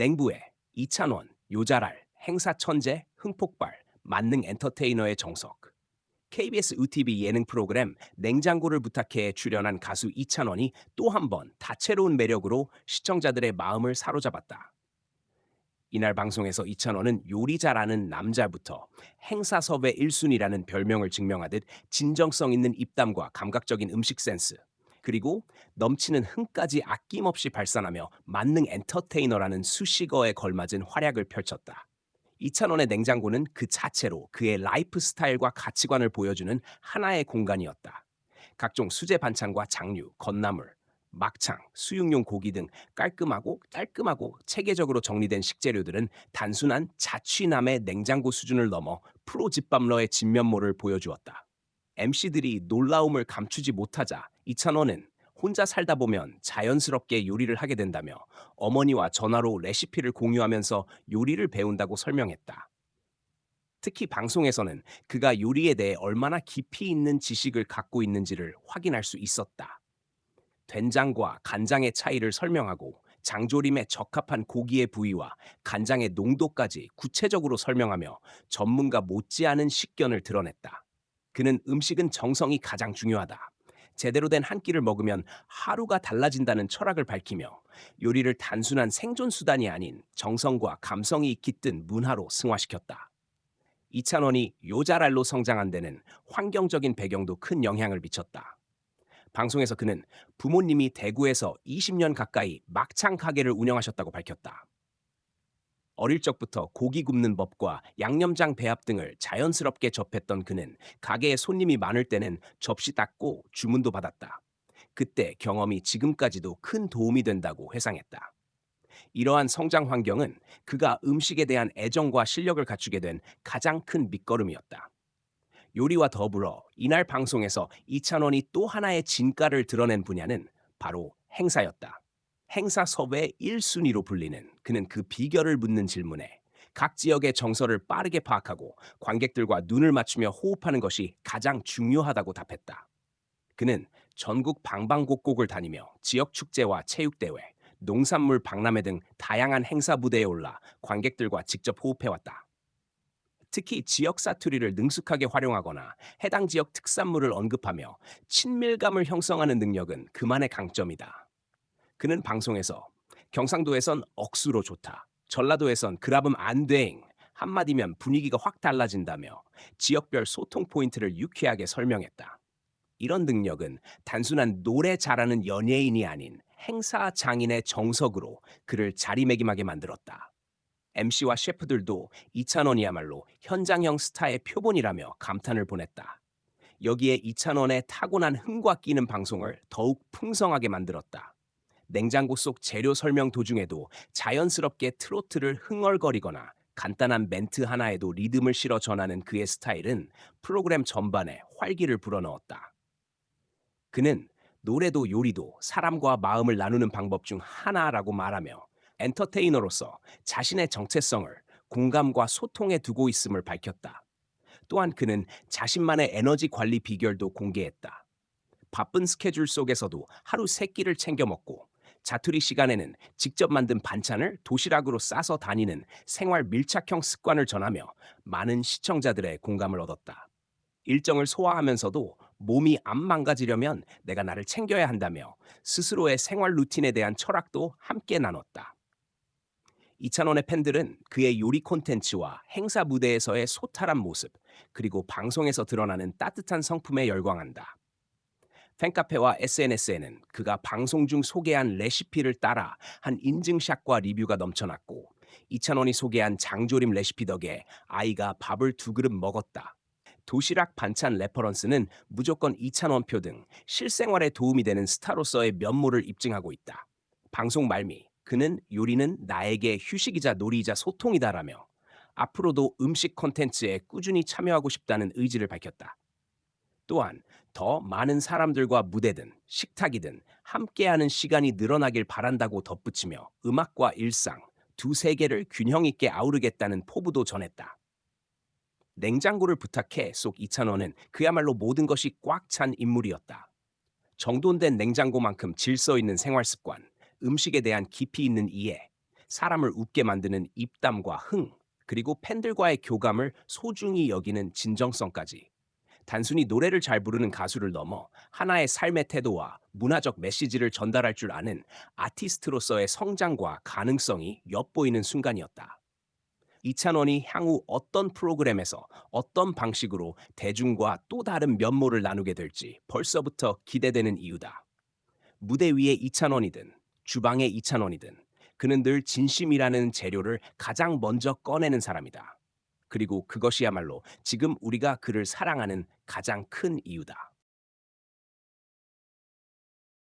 냉부에 이찬원, 요자랄, 행사 천재, 흥폭발, 만능 엔터테이너의 정석. KBS UTV 예능 프로그램 냉장고를 부탁해에 출연한 가수 이찬원이 또 한 번 다채로운 매력으로 시청자들의 마음을 사로잡았다. 이날 방송에서 이찬원은 요리 잘하는 남자부터 행사 섭외 1순위라는 별명을 증명하듯 진정성 있는 입담과 감각적인 음식 센스, 그리고 넘치는 흥까지 아낌없이 발산하며 만능 엔터테이너라는 수식어에 걸맞은 활약을 펼쳤다. 이찬원의 냉장고는 그 자체로 그의 라이프 스타일과 가치관을 보여주는 하나의 공간이었다. 각종 수제 반찬과 장류, 건나물, 막창, 수육용 고기 등 깔끔하고 깔끔하고 체계적으로 정리된 식재료들은 단순한 자취남의 냉장고 수준을 넘어 프로 집밥러의 진면모를 보여주었다. MC들이 놀라움을 감추지 못하자 이찬원은 혼자 살다 보면 자연스럽게 요리를 하게 된다며 어머니와 전화로 레시피를 공유하면서 요리를 배운다고 설명했다. 특히 방송에서는 그가 요리에 대해 얼마나 깊이 있는 지식을 갖고 있는지를 확인할 수 있었다. 된장과 간장의 차이를 설명하고 장조림에 적합한 고기의 부위와 간장의 농도까지 구체적으로 설명하며 전문가 못지않은 식견을 드러냈다. 그는 음식은 정성이 가장 중요하다. 제대로 된 한 끼를 먹으면 하루가 달라진다는 철학을 밝히며 요리를 단순한 생존 수단이 아닌 정성과 감성이 깃든 문화로 승화시켰다. 이찬원이 요자랄로 성장한 데는 환경적인 배경도 큰 영향을 미쳤다. 방송에서 그는 부모님이 대구에서 20년 가까이 막창 가게를 운영하셨다고 밝혔다. 어릴 적부터 고기 굽는 법과 양념장 배합 등을 자연스럽게 접했던 그는 가게에 손님이 많을 때는 접시 닦고 주문도 받았다. 그때 경험이 지금까지도 큰 도움이 된다고 회상했다. 이러한 성장 환경은 그가 음식에 대한 애정과 실력을 갖추게 된 가장 큰 밑거름이었다. 요리와 더불어 이날 방송에서 이찬원이 또 하나의 진가를 드러낸 분야는 바로 행사였다. 행사 섭외 1순위로 불리는 그는 그 비결을 묻는 질문에 각 지역의 정서를 빠르게 파악하고 관객들과 눈을 맞추며 호흡하는 것이 가장 중요하다고 답했다. 그는 전국 방방곡곡을 다니며 지역 축제와 체육대회, 농산물 박람회 등 다양한 행사 무대에 올라 관객들과 직접 호흡해왔다. 특히 지역 사투리를 능숙하게 활용하거나 해당 지역 특산물을 언급하며 친밀감을 형성하는 능력은 그만의 강점이다. 그는 방송에서 경상도에선 억수로 좋다. 전라도에선 그라음 안 돼잉. 한마디면 분위기가 확 달라진다며 지역별 소통 포인트를 유쾌하게 설명했다. 이런 능력은 단순한 노래 잘하는 연예인이 아닌 행사 장인의 정석으로 그를 자리매김하게 만들었다. MC와 셰프들도 이찬원이야말로 현장형 스타의 표본이라며 감탄을 보냈다. 여기에 이찬원의 타고난 흥과 끼는 방송을 더욱 풍성하게 만들었다. 냉장고 속 재료 설명 도중에도 자연스럽게 트로트를 흥얼거리거나 간단한 멘트 하나에도 리듬을 실어 전하는 그의 스타일은 프로그램 전반에 활기를 불어넣었다. 그는 노래도 요리도 사람과 마음을 나누는 방법 중 하나라고 말하며 엔터테이너로서 자신의 정체성을 공감과 소통에 두고 있음을 밝혔다. 또한 그는 자신만의 에너지 관리 비결도 공개했다. 바쁜 스케줄 속에서도 하루 세 끼를 챙겨 먹고 자투리 시간에는 직접 만든 반찬을 도시락으로 싸서 다니는 생활 밀착형 습관을 전하며 많은 시청자들의 공감을 얻었다. 일정을 소화하면서도 몸이 안 망가지려면 내가 나를 챙겨야 한다며 스스로의 생활 루틴에 대한 철학도 함께 나눴다. 이찬원의 팬들은 그의 요리 콘텐츠와 행사 무대에서의 소탈한 모습, 그리고 방송에서 드러나는 따뜻한 성품에 열광한다. 팬카페와 SNS에는 그가 방송 중 소개한 레시피를 따라 한 인증샷과 리뷰가 넘쳐났고 이찬원이 소개한 장조림 레시피 덕에 아이가 밥을 두 그릇 먹었다. 도시락 반찬 레퍼런스는 무조건 이찬원표 등 실생활에 도움이 되는 스타로서의 면모를 입증하고 있다. 방송 말미 그는 요리는 나에게 휴식이자 놀이이자 소통이다라며 앞으로도 음식 콘텐츠에 꾸준히 참여하고 싶다는 의지를 밝혔다. 또한 더 많은 사람들과 무대든 식탁이든 함께하는 시간이 늘어나길 바란다고 덧붙이며 음악과 일상 두 세계를 균형 있게 아우르겠다는 포부도 전했다. 냉장고를 부탁해 속 이찬원은 그야말로 모든 것이 꽉 찬 인물이었다. 정돈된 냉장고만큼 질서 있는 생활 습관, 음식에 대한 깊이 있는 이해, 사람을 웃게 만드는 입담과 흥, 그리고 팬들과의 교감을 소중히 여기는 진정성까지. 단순히 노래를 잘 부르는 가수를 넘어 하나의 삶의 태도와 문화적 메시지를 전달할 줄 아는 아티스트로서의 성장과 가능성이 엿보이는 순간이었다. 이찬원이 향후 어떤 프로그램에서 어떤 방식으로 대중과 또 다른 면모를 나누게 될지 벌써부터 기대되는 이유다. 무대 위의 이찬원이든 주방의 이찬원이든 그는 늘 진심이라는 재료를 가장 먼저 꺼내는 사람이다. 그리고 그것이야말로 지금 우리가 그를 사랑하는 가장 큰 이유다.